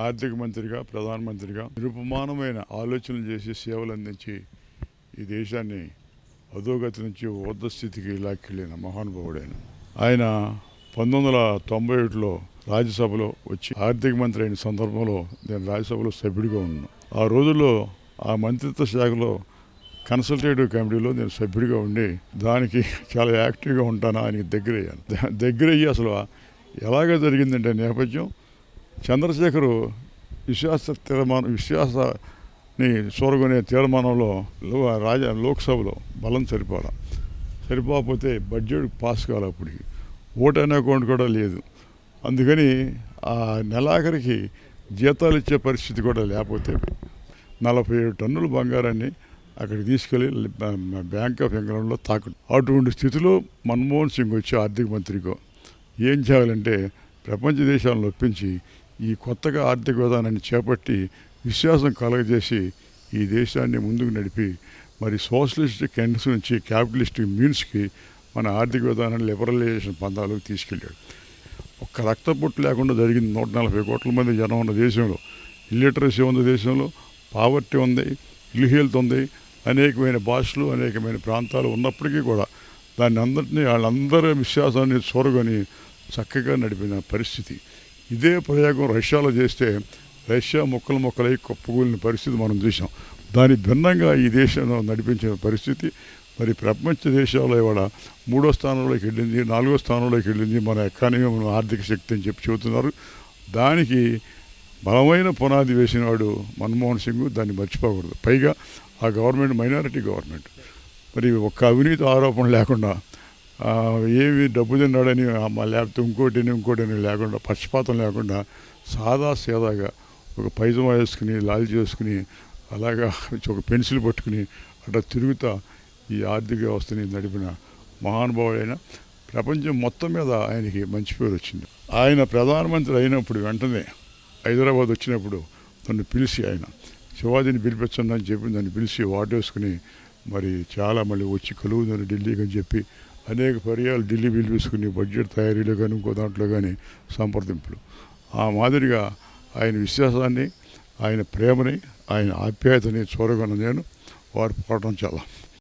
ఆర్థిక మంత్రిగా ప్రధానమంత్రిగా నిరుపమానమైన ఆలోచనలు చేసి సేవలు అందించి ఈ దేశాన్ని అధోగతి నుంచి ఊర్ధ స్థితికి లాక్కెళ్ళిన మహానుభావుడైన. ఆయన పంతొమ్మిది వందల తొంభై ఒకటిలో రాజ్యసభలో వచ్చి ఆర్థిక మంత్రి అయిన సందర్భంలో నేను రాజ్యసభలో సభ్యుడిగా ఉన్నాను. ఆ రోజుల్లో ఆ మంత్రిత్వ శాఖలో కన్సల్టేటివ్ కమిటీలో నేను సభ్యుడిగా ఉండి దానికి చాలా యాక్టివ్గా ఉంటాను ఆయనకి దగ్గర అయ్యాను దగ్గర అయ్యి అసలు ఎలాగ జరిగిందంటే నేపథ్యం చంద్రశేఖరు విశ్వాస తీర్మానం విశ్వాసని చూరగొనే తీర్మానంలో రాజ లోక్సభలో బలం సరిపోరా సరిపోకపోతే బడ్జెట్ పాస్ కావాలి అప్పటికి ఓటనే అకౌంట్ కూడా లేదు. అందుకని ఆ నెలాఖరికి జీతాలు ఇచ్చే పరిస్థితి కూడా లేకపోతే నలభై ఏడు టన్నుల బంగారాన్ని అక్కడికి తీసుకెళ్ళి బ్యాంక్ ఆఫ్ ఇంగ్లాండ్లో తాకు. అటువంటి స్థితిలో మన్మోహన్ సింగ్ వచ్చి ఆర్థిక మంత్రిగా ఏం చేయాలంటే ప్రపంచ దేశాలను ఒప్పించి ఈ కొత్తగా ఆర్థిక విధానాన్ని చేపట్టి విశ్వాసం కలగజేసి ఈ దేశాన్ని ముందుకు నడిపి మరి సోషలిస్ట్ ఎండ్స్ నుంచి క్యాపిటలిస్ట్ మీన్స్కి మన ఆర్థిక విధానాన్ని లిబరలైజేషన్ పందాలకు తీసుకెళ్ళాడు. ఒక్క రక్తపొట్టు లేకుండా జరిగింది నూట నలభై కోట్ల మంది జనం ఉన్న దేశంలో. ఇల్లిటరసీ ఉన్న దేశంలో పావర్టీ ఉంది ఇల్లు హెల్త్ ఉంది అనేకమైన భాషలు అనేకమైన ప్రాంతాలు ఉన్నప్పటికీ కూడా దాన్ని అందరినీ వాళ్ళందరి విశ్వాసాన్ని చూరగొని చక్కగా నడిపిన పరిస్థితి. ఇదే ప్రయోగం రష్యాలో చేస్తే రష్యా మొక్కలు మొక్కలై కుప్పకూలిన పరిస్థితి మనం చూసాం దాని భిన్నంగా ఈ దేశంలో నడిపించిన పరిస్థితి మరి ప్రపంచ దేశాల్లో ఇవాళ మూడో స్థానంలోకి వెళ్ళింది నాలుగో స్థానంలోకి వెళ్ళింది మన ఎకానమీ మన ఆర్థిక శక్తి అని చెప్పి చెబుతున్నారు. దానికి బలమైన పునాది వేసినవాడు మన్మోహన్ సింగ్ దాన్ని మర్చిపోకూడదు. పైగా ఆ గవర్నమెంట్ మైనారిటీ గవర్నమెంట్. మరి ఒక్క అవినీతి ఆరోపణ లేకుండా ఏమి డబ్బు తిన్నాడని లేకపోతే ఇంకోటిని ఇంకోటిని లేకుండా పక్షపాతం లేకుండా సాదా సీదాగా ఒక పైజమా వేసుకుని లాల్ చేసుకుని అలాగా ఒక పెన్సిల్ పట్టుకుని అట్లా తిరుగుతా ఈ ఆర్థిక వ్యవస్థని నడిపిన మహానుభావుడైన ప్రపంచం మొత్తం మీద ఆయనకి మంచి పేరు వచ్చింది. ఆయన ప్రధానమంత్రి అయినప్పుడు వెంటనే హైదరాబాద్ వచ్చినప్పుడు నన్ను పిలిచి ఆయన శివాజీని పిలిపించండి అని చెప్పి నన్ను పిలిచి వాటేసుకుని మరి చాలా మళ్ళీ వచ్చి కలుగుదని ఢిల్లీకి అని చెప్పి అనేక పర్యాలు ఢిల్లీ పిలిపించుకుని బడ్జెట్ తయారీలో కానీ ఇంకో దాంట్లో కానీ సంప్రదింపులు. ఆ మాదిరిగా ఆయన విశ్వాసాన్ని ఆయన ప్రేమని ఆయన ఆప్యాయతని చూరగొన్న నేను. వారు పోవడం చాలా